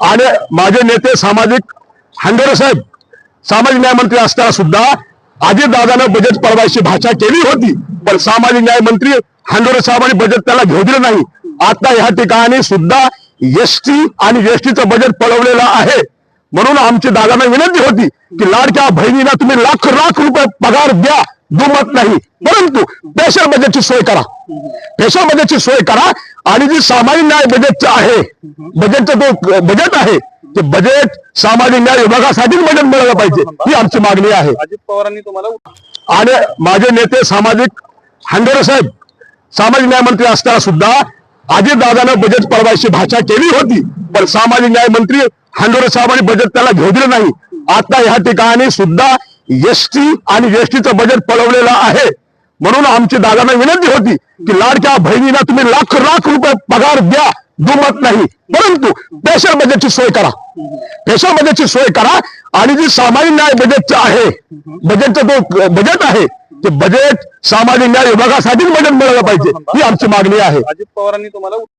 आणि माझे नेते सामाजिक हंगरे साहेब सामाजिक न्याय मंत्री असताना सुद्धा अजितदादानं बजेट परवायची भाषा केली होती पण सामाजिक न्याय मंत्री हंगरे साहेबांनी बजेट त्याला घेऊ दिलं नाही. आता या ठिकाणी सुद्धा एसटी आणि एसटीचं बजेट पळवलेलं आहे. म्हणून आमची दादांना विनंती होती की लाडक्या बहिणीला तुम्ही लाख लाख रुपये पगार द्या. दुमत नाही. परंतु स्पेशल बजेटची सोय करा. स्पेशल बजेटची सोय करा. आणि जी सामाजिक न्याय बजेटचं आहे बजेटचं जो बजेट आहे ते बजेट सामाजिक न्याय विभागासाठीच बजेट मिळालं पाहिजे ही आमची मागणी आहे. अजित पवारांनी तुम्हाला आणि माझे नेते सामाजिक हंगरे साहेब सामाजिक न्याय मंत्री असताना सुद्धा अजितदादानं बजेट पळवायची भाषा केली होती पण सामाजिक न्याय मंत्री हंगरे साहेबांनी बजेट त्याला घेऊ दिलं नाही. आता या ठिकाणी सुद्धा एसटी आणि एसटीचं बजेट पळवलेलं आहे. म्हणून आमची दादांना विनंती होती की लाडक्या बहिणीला तुम्ही लाख लाख रुपये पगार द्या दुमत नाही. परंतु स्पेशल बजेटची सोय करा. स्पेशल बजेटची सोय करा आणि जी सामाजिक न्याय बजेटचं आहे बजेटचं जो बजेट आहे ते बजेट सामाजिक न्याय विभागासाठीच बजेट मिळालं पाहिजे ही आमची मागणी आहे. अजित पवारांनी तुम्हाला